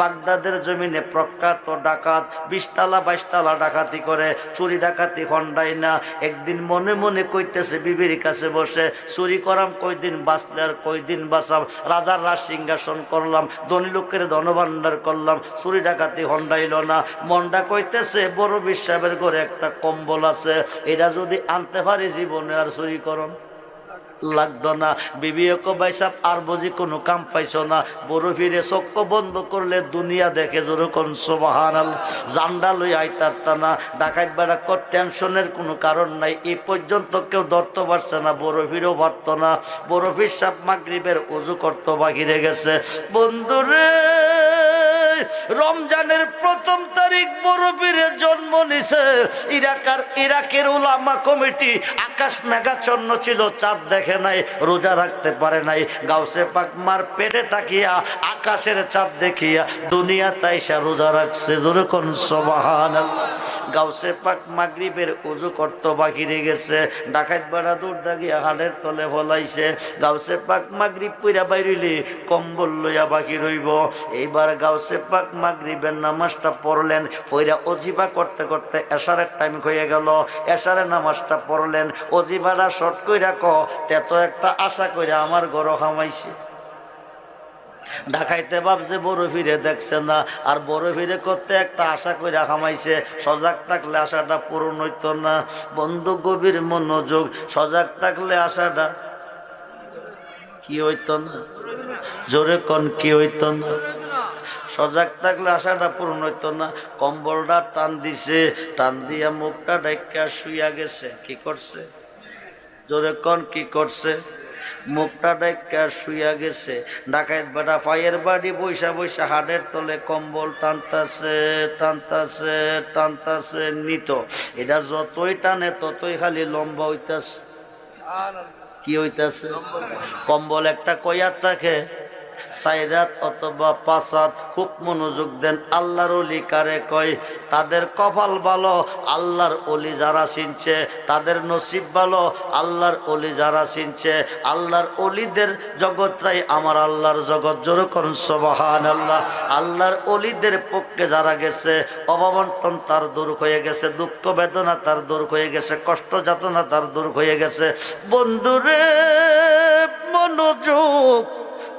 বাগদাদের জমিনে প্রখ্যাত ডাকাত, বিশতলা, বাইশতলা ডাকাতি করে, চুরি ডাকাতি হন্ডাই না। একদিন মনে মনে কইতেছে, বিবির কাছে বসে, চুরি করাম কয়দিন বাঁচলে আর কয়দিন বাঁচাম, রাজার রাজ সিংহাসন করলাম, ধনী লোকের ধনভাণ্ডার করলাম, চুরি ডাকাতি হন্ডাইল না। মনটা কইতেছে, বড় বিশ্বাসের ঘরে একটা কম্বল আছে, এটা যদি আনতে পারি জীবনে আর চুরি করম। লাগতো না। বিবিয়ক বাইসাব আর বুঝি কোনো কাম পাইছো না। বড় ফিরে চক্ষ বন্ধ করলে দুনিয়া দেখে যেরকম সোবাহান জান্ডা লই আইতারতা না। ডাকাত বেড়া কর, টেনশনের কোনো কারণ নাই। এই পর্যন্ত কেউ ধরতে পারছে না। বড় ফিরেও পারত না। বড় ফির সাপ মাগরিবের উজু করতে বাহিরে গেছে। বন্ধুরে! রমজানের প্রথম তারিখ বড় বীরের জন্ম নিছে। ইরাকার, ইরাকের উলামা কমিটি আকাশ মেঘাচ্ছন্ন ছিল, চাঁদ দেখে নাই, রোজা রাখতে পারে নাই। গাউসে পাক মার পেটে তাকিয়া আকাশের চাঁদ দেখিয়া দুনিয়া তাইসা রোজা রাখছে যেরকম সবাহান গাউসে পাক মাগরিবের উজু করতে বাকিরে গেছে, ডাকাত বাড়া দূর দাগিয়া হাড়ের তলে ফলাইছে। গাউসে পাক মাগরিব পুরা বাইরিলি কম্বল লইয়া বাকি রইব এইবার গাউসে পাক মাগরিবের নামাজটা পড়লেন পইরা অজিবা করতে করতে এশারের টাইম হয়ে গেল। এশারের নামাজটা পড়লেন, অজিবাটা শর্ট কইরা ক তেত একটা আশা কইরা আমার গড় হামাইছে। ঢাকাইতে ভাবছে, বড় ফিরে দেখছে না। আর বড় ফিরে করতে একটা আশা করে হামাইছে, সজাগ থাকলে আশাটা পূরণ হইত না। বন্ধু, গভীর মনোযোগ, সজাগ থাকলে আশাটা কি হইত না? জোরে কন, কি হইত না? সজাগ থাকলে আশাটা পূর্ণ হইতো না। কম্বলটা টান দিছে, টান দিয়া মুখটা ডাইকা শুইয়া গেছে। কি করছে? জোরে কন, কি করছে? মুখটা ডাইকা শুইয়া গেছে। ডাকাইত বেটা পায়ের বাড়ি বৈশা বৈশা হাড়ের তলে কম্বল টানতাছে টানতাছে টানতাছে, নিত। এটা যতই টানে, ততই খালি লম্বা হইতাছে। কি হইতাছে? কম্বল একটা কয়ার থাকে সাইরাত অথবা পাসাত খুব মনোযোগ দেন। আল্লাহর অলি কারে কয়, তাদের কপাল ভালো, আল্লাহর অলি যারা চিনছে, তাদের নসিব ভালো, আল্লাহর অলি যারা চিনছে, আল্লাহর অলিদের জগৎটাই আমার আল্লাহর জগৎ। যেরকম সবহান আল্লাহ আল্লাহর অলিদের পক্ষে যারা গেছে, অভাবন্টন তার দূর হয়ে গেছে, দুঃখ বেদনা তার দূর হয়ে গেছে, কষ্ট যাতনা তার দূর হয়ে গেছে। বন্ধুরে, মনোযোগ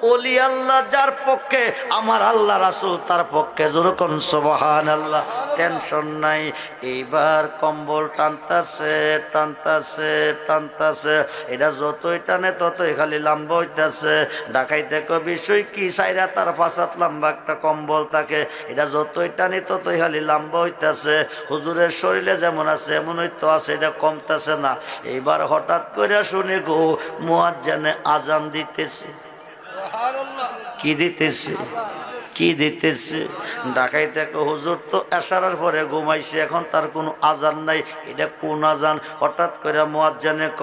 অলি আল্লাহ যার পক্ষে, আমার আল্লাহ রাসুল তার পক্ষে। যেরকম সবহান আল্লাহ টেনশন নাই। এইবার কম্বল টানতাছে টানতাছে টানতাছে। এটা যতই টানে, ততই খালি লম্বা হইতাছে। ডাকাইতে কবি বিষয় কি, সাইরা তার পাশাত লম্বা একটা কম্বল থাকে। এটা যতই টানে, ততই খালি লম্বা হইতাছে। হুজুরের শরীরে যেমন আছে এমন হইতো আছে, এটা কমতাছে না। এইবার হঠাৎ করে শুনে গো, মুয়াজ্জানে আজান দিতেছে। কি দিতেছে? কি দিতেছে? ডাকাইতে হুজুর তো এসারার পরে ঘুমাইছে, এখন তার কোনো আজান নাই। এটা কোন আজান? হঠাৎ করে মোয়াজ্জানে ক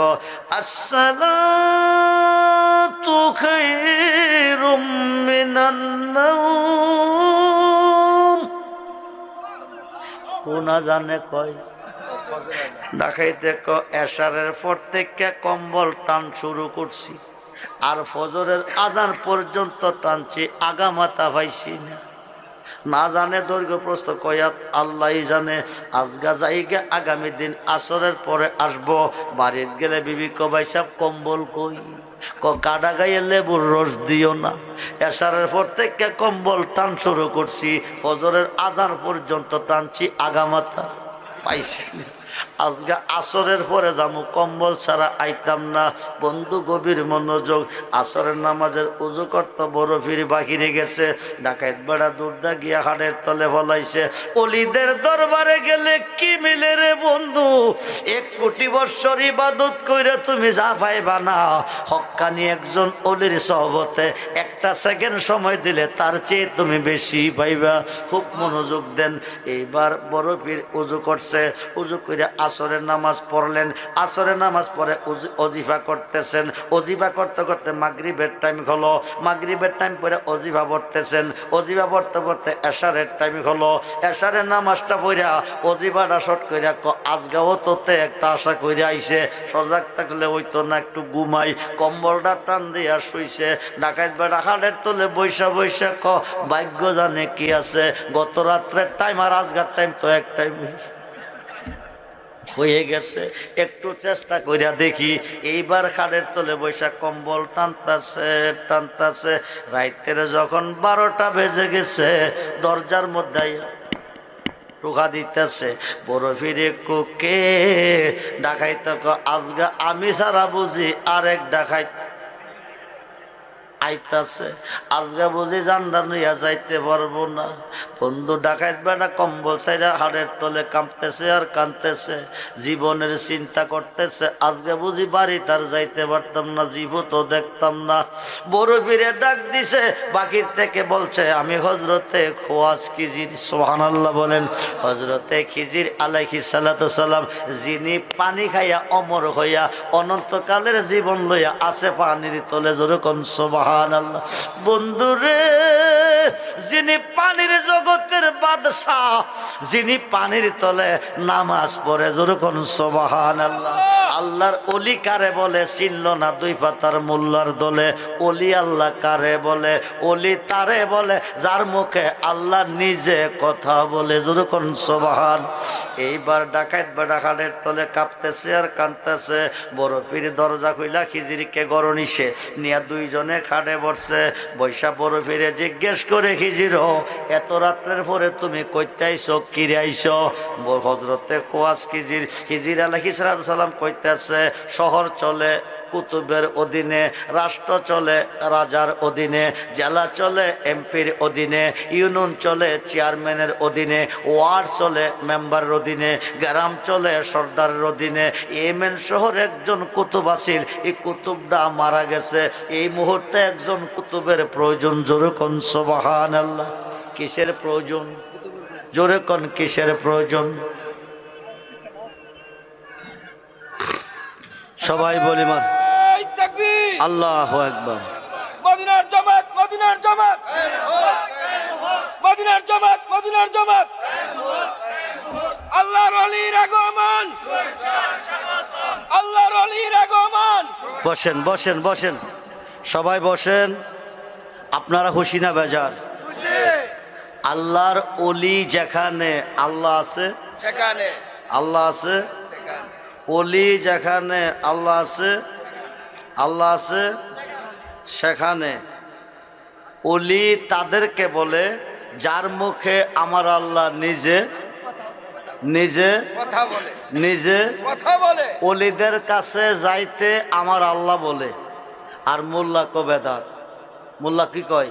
নাওম। কোন আজানে কয়? ডাকাইতে ক এসারের পর থেকে কম্বল টান শুরু করছি। আর ফজরের আজান পর্যন্ত টানছি, আগামাতা পাইছি না। না জানে দৈর্ঘ্য প্রস্ত কয়াত, আল্লাহ জানে আজগা যাইগে আগামী দিন আসরের পরে আসব। বাড়ির গেলে বিবি কবাই সাহ কম্বল কই? কাডা গাইয়ে লেবুর রস দিও না। এসারের পর থেকে কম্বল টান শুরু করছি, ফজরের আজান পর্যন্ত টানছি, আগামাতা পাইছি না। আজকে আসরের পরে যাব কম্বল ছাড়া আইতাম না। বন্ধু গভীর মনোযোগ, আসরের নামাজের উজু করতে বড় ফিরি বাকিরে গেছে। ডাকাইত বেড়া দুর্দা গিয়া হাড়ের তলে বলাইছে অলিদের দরবারে গেলে কি মিলে রে বন্ধু? এক কোটি বৎসর ইবাদত কইরে তুমি যা পাইবা না। হক্কানি একজন অলির সহবতে একটা সেকেন্ড সময় দিলে তার চেয়ে তুমি বেশি পাইবা। খুব মনোযোগ দেন। এইবার বড় পীর উজু করছে। উজু করে আসরের নামাজ পড়লেন, আসরের নামাজ পড়ে অজিফা করতেছেন। অজিফা করতে করতে মাগরিবের টাইম হলো। মাগরিবের টাইম পরে অজিফা পড়তেছেন। অজিফা পড়তে পড়তে এশারের টাইম হলো। এশারের নামাজটা পড়া অজিফাটা শর্ট কইরা ক, আজগাও তোতে একটা আশা কইরা আইছে, সজাগ থাকলে ওই তো না, একটু ঘুমাই। কম্বলটা টান দিয়া শুইছে ডাকাইত বেড়া হাড়ের তোলে বৈশা বৈশা ক, ভাগ্য জানে কি আছে। গত রাত্রের টাইম আর আজগার টাইম তো এক টাইম হয়ে গেছে। একটু চেষ্টা করিয়া দেখি, এইবার খাড়ের তলে বৈশাখ কম্বল টানতাছে টানতাছে। রাইতের যখন বারোটা বেজে গেছে, দরজার মধ্যে টোকা দিতেছে, বড় ফিরে কোকে, ডাকাইতে আজগা আমি সারা বুঝি, আরেক ডাকাই আইতাছে। আজগা বুঝি জান্ডা নইয়া যাইতে পারব না। বন্ধু ডাকাইত বেটা কম্বল সাইরা হাড়ের তলে কাঁপতেছে আর কাঁদতেছে। জীবনের চিন্তা করতেছে। আজকে বুঝি বাড়ি তার যাইতে পারতাম না জীব তো দেখতাম না। বড় ফিরে ডাক দিছে, বাকির থেকে বলছে, আমি হজরতে খোয়াজ খিজির। সোহান আল্লাহ বলেন হজরতে খিজির আলাইহি সালাম, যিনি পানি খাইয়া অমর হইয়া অনন্তকালের জীবন লইয়া আছে পানির তলে যেরকম সোবাহান বন্ধুরে যিনি পানির জগতের বাদশাহ যিনি পানির তলে নামাজ পড়ে যেরকম সোবাহান আল্লাহ আল্লাহর অলি কারে বলে? চিনল না দুই পাতার মোল্লার দলে। অলি আল্লাহ কারে বলে? অলি তারে বলে? যার মুখে আল্লাহ নিজে কথা বলে। যেরকম সোবাহান। এইবার ডাকাইত বা ডাকাতের তলে কাঁপতেছে আর কাঁদতেছে। বড় পীর দরজা খুইলা খিজিরিকে গরনিসে নিয়ে দুইজনে খাটে বসছে। বৈশা বড় ফিরে জিজ্ঞেস করে, খিজির, এত রাত্রের পরে তুমি কইতে আইসো কিরে আইসো হজরতে খোয়াজ খিজির। খিজির আলাহি সালাম কইতেছে শহর চলে, কুতুবের অধীনে, রাষ্ট্র চলে, রাজার অধীনে, জেলা চলে, এমপির অধীনে, ইউনিয়ন চলে, চেয়ারম্যানের অধীনে, ওয়ার্ড চলে, মেম্বারের অধীনে, গ্রাম চলে, সর্দারের অধীনে এমএন শহর একজন কুতুব আসিল এই কুতুবটা মারা গেছে। এই মুহূর্তে একজন কুতুবের প্রয়োজন, জোরে কোন সোবাহান আল্লাহ কিসের প্রয়োজন? জোরে কোন কিসের প্রয়োজন? সবাই বলি মা আল্লাহ একবার মদিনার জামাত মদিনার জামাত। মদিনার জামাত মদিনার জামাত। আল্লাহর অলির আগমন। আল্লাহর অলির আগমন। বসেন বসেন বসেন। সবাই বসেন। আপনারা খুশি না বেজার? আল্লাহর অলি যেখানে আল্লাহ আছে? সেখানে। আল্লাহ আছে? অলি যেখানে আল্লাহ আছে আল্লাহ আছে সেখানে। অলি তাদেরকে বলে যার মুখে আমার আল্লাহ নিজে নিজে কথা বলে নিজে কথা বলে। অলিদের কাছে যাইতে আমার আল্লাহ বলে। আর মোল্লা কবেদার মোল্লা কি কয়?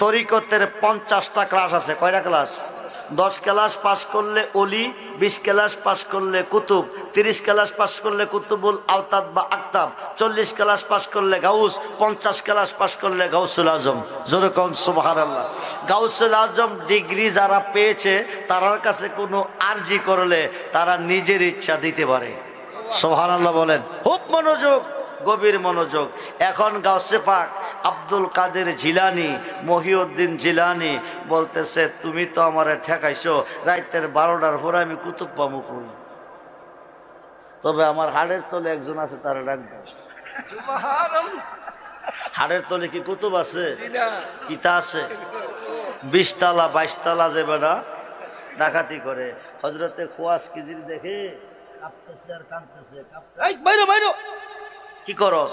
তরিকতের পঞ্চাশটা ক্লাস আছে। কয়টা ক্লাস দশ ক্লাস পাশ করলে অলি, বিশ ক্লাস পাশ করলে কুতুব, তিরিশ ক্লাস পাশ করলে কুতুবুল আওতাদ বা আক্তাব চল্লিশ ক্লাস পাশ করলে গাউস, পঞ্চাশ ক্লাস পাশ করলে গাউসুল আজম। যেরকম সুবাহার আল্লাহ গাউসুল আজম ডিগ্রি যারা পেয়েছে, তারার কাছে কোনো আর্জি করলে তারা নিজের ইচ্ছা দিতে পারে। সোহান আল্লাহ বলেন। খুব মনোযোগ, গভীর মনোযোগ। এখন গাউসে পাক আব্দুল কাদের জিলানি মহিউদ্দিন জিলানি বলতেছে তুমি তো আমারে ঠেকাইছো রাইতের বারোটার পরে আমি কুতুব পামু কই? তবে আমার হাড়ের তলে একজন আছে তারা ডাক হাড়ের তলে কি কুতুব আছে? কিতা আছে? বিশ তালা বাইশ তালা যে বেড়া ডাকাতি করে। হজরতে খোয়াস কিজির দেখে? কাঁপতেছে আর কাঁদতেছে কি করস?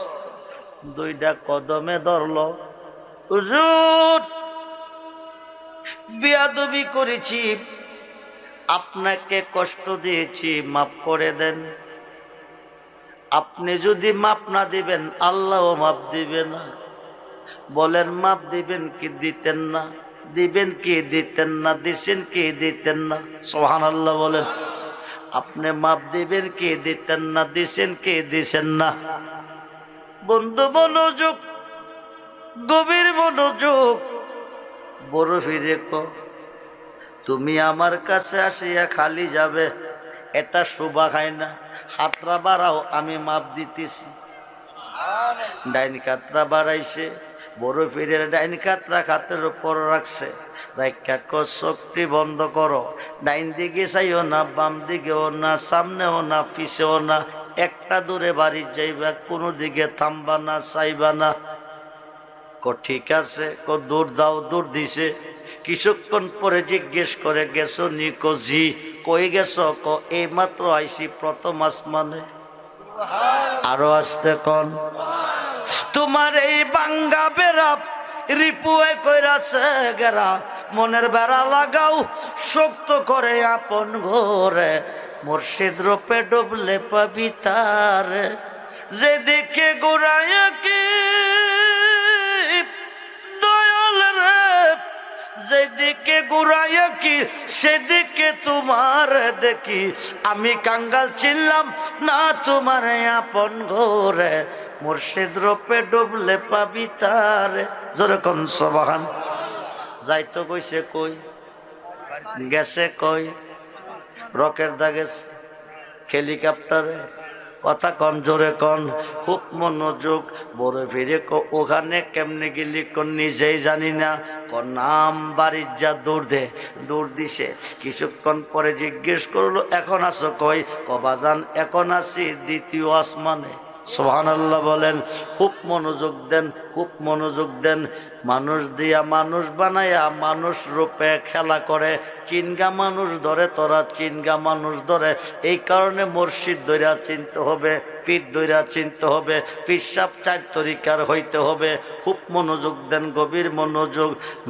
দুইটা কদমে ধরল। বিয়াদবি করেছি, আপনাকে কষ্ট দিয়েছি, মাফ করে দেন। আপনি যদি মাপ না দিবেন, আল্লাহও মাপ দিবে না। বলেন মাপ দিবেন কি দিতেন না? দিবেন কি দিতেন না? দিছেন কি দিতেন না? সোহান আল্লাহ বলেন। আপনি মাপ দিবেন কি দিতেন না? দিছেন কি দিছেন না? বন্ধু মনোযোগ, গভীর মনোযোগ। বড় ফিরে তুমি আমার কাছে আসিয়া খালি যাবে, এটা শোভা খায় না। হাতরা বাড়াও, আমি মাপ দিতেছি। ডাইন কাতরা বাড়াইছে, বড় ফিরের ডাইন কাতরা খাতের উপর রাখছে। শক্তি বন্ধ করো। ডাইন দিকে চাইও না, বাম দিকেও না, সামনেও না, পিছেও না। একটা দূরে বাড়ি যাইবা, কোনো দিকে থামবা না, চাইবা না। ক, ঠিক আছে, ক, দূর দাও, দূর দিছে। কিছুক্ষণ পরে জিজ্ঞেস করে, গেছো নি জি কই গেছ ক? এই মাত্র আইসি প্রথম আসমানে। আরও আসতে কন, তোমার এই বাঙ্গা বেড়া রিপুয়ে কইরাছে গেরা। মনের বেড়া লাগাও, শক্ত করে আপন ঘরে। মুর্শিদ রূপে ডুবলে পাবি তার। যেদিকে গোড়ায় কি, দয়াল রে, যেদিকে কি, সেদিকে তোমার দেখি। আমি কাঙ্গাল চিনলাম না তোমার আপন ঘরে। মুর্শিদ রূপে ডুবলে পাবি তার। যেরকম সবাহান। যাইতো কইছে কই? গেছে কই? রকের দাগে হেলিকপ্টারে। কথা কন, জোরে কন, খুব মনোযোগ। বড় ফিরে ওখানে কেমনে গেলি কোন নিজেই জানি না। ক নাম বাড়ির যা দৌড় দে দৌড় দিছে। কিছুক্ষণ পরে জিজ্ঞেস করল, এখন আসো কই? কবাজান, এখন আসি দ্বিতীয় আসমানে। সোহান আল্লাহ বলেন, খুব মনোযোগ দেন, খুব মনোযোগ দেন। মানুষ দিয়া মানুষ বানায়া মানুষ রূপে খেলা করে, চিনগা মানুষ ধরে তোরা, চিনগা মানুষ ধরে। এই কারণে মসজিদ ধরে চিনতে হবে। পিঠ দৈরা চিনতে হবে পিসাব চার তরিকার হইতে হবে। খুব মনোযোগ দেন, গভীর মনোযোগ।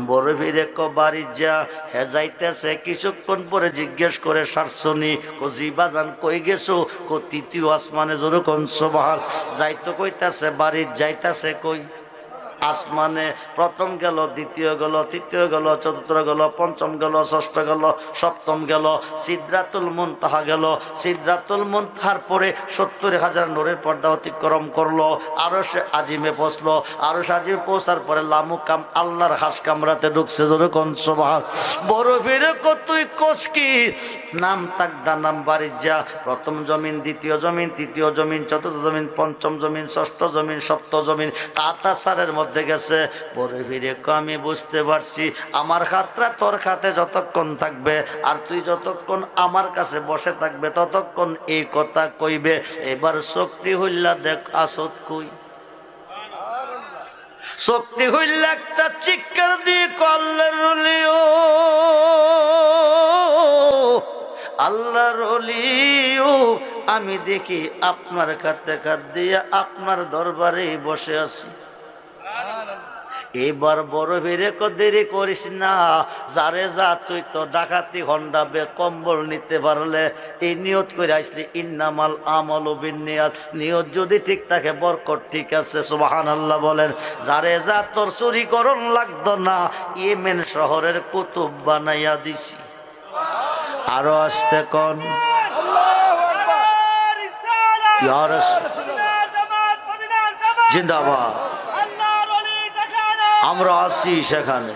বড় ভিড়ে ক বাড়ি যা, হে যাইতেছে কিছুক্ষণ পরে জিজ্ঞেস করে, সারসনি কজি বাজান কই গেছো? কো, তৃতীয় আসমানে সবার সবাহার। যাইতো কইতাছে, বাড়ির যাইতাছে কই? আসমানে প্রথম গেল, দ্বিতীয় গেল, তৃতীয় গেল, চতুর্থ গেল, পঞ্চম গেল, ষষ্ঠ গেল, সপ্তম গেল সিদ্ধাতুল মুনতাহা গেল। সিদ্ধাতুল মুনতাহার পরে সত্তর হাজার নোরের পর্দা অতিক্রম করল আরও সে আজিমে পৌঁছলো। আরও সে আজিমে পৌঁছার পরে লামুকাম আল্লাহর হাস কামরাতে ঢুকছে ধরে কনসবাহার বড় ফিরে কতই কসকি নাম তাকদা, নাম বাড়ির প্রথম জমিন, দ্বিতীয় জমিন, তৃতীয় জমিন, চতুর্থ জমিন, পঞ্চম জমিন, ষষ্ঠ জমিন সপ্ত জমিন। তাতা সারের মধ্যে গেছে। পরে ফিরে আমি বুঝতে পারছি। আমার খাতরা তোর খাতে যতক্ষণ থাকবে, আর তুই যতক্ষণ আমার কাছে বসে থাকবে, ততক্ষণ এই কথা কইবে। এবার শক্তি হইলা দেখ, আসত কই? শক্তি হইল একটা চিৎকার দিয়ে কল্লের রলিও আল্লাহ রলিও আমি দেখি আপনার কাতে কাত দিয়ে আপনার দরবারে বসে আছি। এবার বড় বেড়ে দেরি করিস না। যারে যা তুই তো ডাকাতি হন্ডাবে কম্বল নিতে পারলে এই নিয়ত করে আসলি ইন্নামাল আমল বিনিয়াত নিয়ত যদি ঠিক থাকে বরকত ঠিক আছে সুবাহান আল্লাহ বলেন। যারে যা তোর চুরি করণ লাগতো না ইয়েমেন শহরের কুতুব বানাইয়া দিছি। আরও আসতে কন। জিন্দাবাদ। আমরা আসি সেখানে।